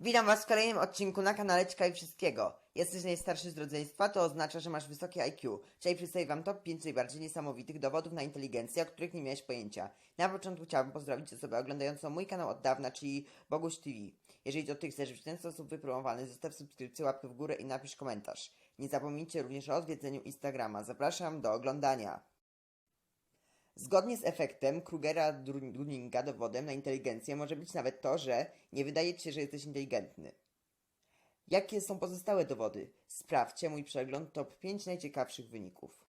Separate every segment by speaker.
Speaker 1: Witam Was w kolejnym odcinku na kanale Ciekawi Wszystkiego. Jesteś najstarszy z rodzeństwa, to oznacza, że masz wysokie IQ. Dzisiaj przedstawię Wam top 5 najbardziej niesamowitych dowodów na inteligencję, o których nie miałeś pojęcia. Na początku chciałbym pozdrowić osobę oglądającą mój kanał od dawna, czyli Boguś TV. Jeżeli to Ty chcesz w ten sposób wypromowany, zostaw subskrypcję, łapkę w górę i napisz komentarz. Nie zapomnijcie również o odwiedzeniu Instagrama. Zapraszam do oglądania. Zgodnie z efektem Krugera-Dunninga dowodem na inteligencję może być nawet to, że nie wydaje ci się, że jesteś inteligentny. Jakie są pozostałe dowody? Sprawdźcie mój przegląd top 5 najciekawszych wyników.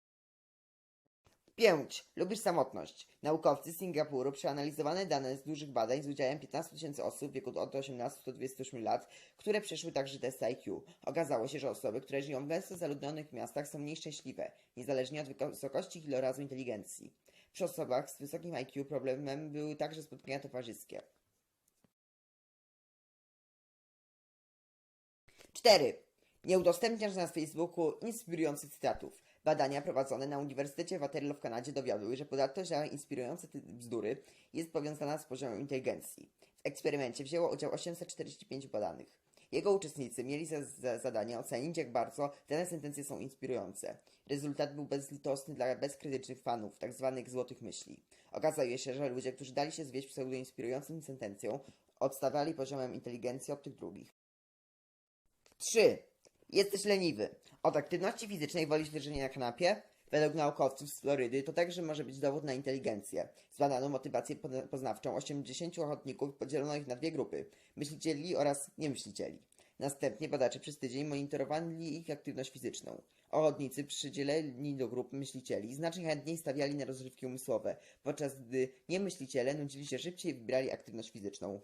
Speaker 1: 5. Lubisz samotność. Naukowcy z Singapuru przeanalizowano dane z dużych badań z udziałem 15 tysięcy osób w wieku od 18 do 28 lat, które przeszły także test IQ. Okazało się, że osoby, które żyją w gęsto zaludnionych miastach są mniej szczęśliwe, niezależnie od wysokości ich ilorazu inteligencji. Przy osobach z wysokim IQ problemem były także spotkania towarzyskie. 4. Nie udostępniasz na Facebooku inspirujących cytatów. Badania prowadzone na Uniwersytecie Waterloo w Kanadzie dowiodły, że podatność na inspirujące bzdury jest powiązana z poziomem inteligencji. W eksperymencie wzięło udział 845 badanych. Jego uczestnicy mieli za, za zadanie ocenić, jak bardzo dane sentencje są inspirujące. Rezultat był bezlitosny dla bezkrytycznych fanów, tzw. złotych myśli. Okazuje się, że ludzie, którzy dali się zwieść pseudoinspirującym sentencjom, odstawiali poziomem inteligencji od tych drugich. 3. Jesteś leniwy. Od aktywności fizycznej wolisz leżenie na kanapie? Według naukowców z Florydy to także może być dowód na inteligencję. Zbadano motywację poznawczą 80 ochotników, podzielono ich na dwie grupy. Myślicieli oraz niemyślicieli. Następnie badacze przez tydzień monitorowali ich aktywność fizyczną. Ochotnicy przydzieleni do grup myślicieli znacznie chętniej stawiali na rozrywki umysłowe, podczas gdy niemyśliciele nudzili się szybciej i wybierali aktywność fizyczną.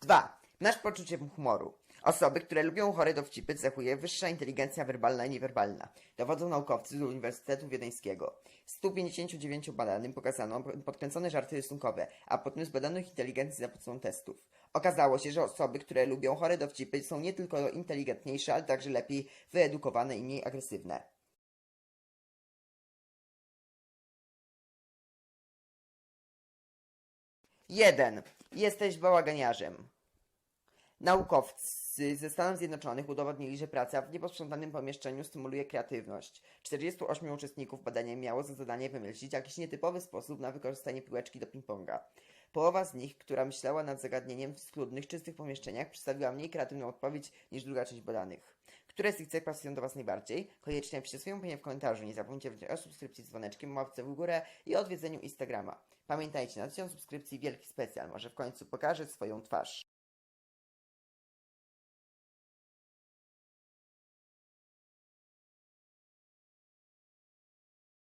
Speaker 1: 2. Masz poczucie humoru. Osoby, które lubią chore dowcipy, cechuje wyższa inteligencja werbalna i niewerbalna. Dowodzą naukowcy z Uniwersytetu Wiedeńskiego. 159 badanym pokazano podkręcone żarty rysunkowe, a potem zbadano ich inteligencję za pomocą testów. Okazało się, że osoby, które lubią chore dowcipy są nie tylko inteligentniejsze, ale także lepiej wyedukowane i mniej agresywne. Jeden. Jesteś bałaganiarzem. Naukowcy ze Stanów Zjednoczonych udowodnili, że praca w nieposprzątanym pomieszczeniu stymuluje kreatywność. 48 uczestników badania miało za zadanie wymyślić jakiś nietypowy sposób na wykorzystanie piłeczki do ping-ponga. Połowa z nich, która myślała nad zagadnieniem w schludnych, czystych pomieszczeniach, przedstawiła mniej kreatywną odpowiedź niż druga część badanych. Które z tych cech pasują do Was najbardziej? Koniecznie napiszcie swoją opinię w komentarzu. Nie zapomnijcie o subskrypcji z dzwoneczkiem, łapce w górę i odwiedzeniu Instagrama. Pamiętajcie, na 1000 subskrypcji wielki specjal. Może w końcu pokażę swoją twarz.